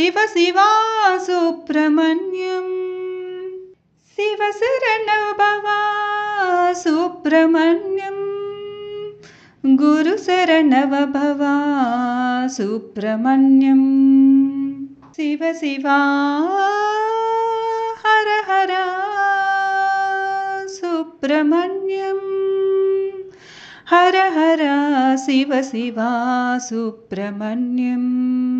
शिव शिव सुब्रह्मण्यं शिव शरणौ भव सुब्रह्मण्यं गुरुशरणव भव सुब्रह्मण्यं शिव शिव हर हर सुब्रह्मण्यं हर हर शिव शिव सुब्रह्मण्यम्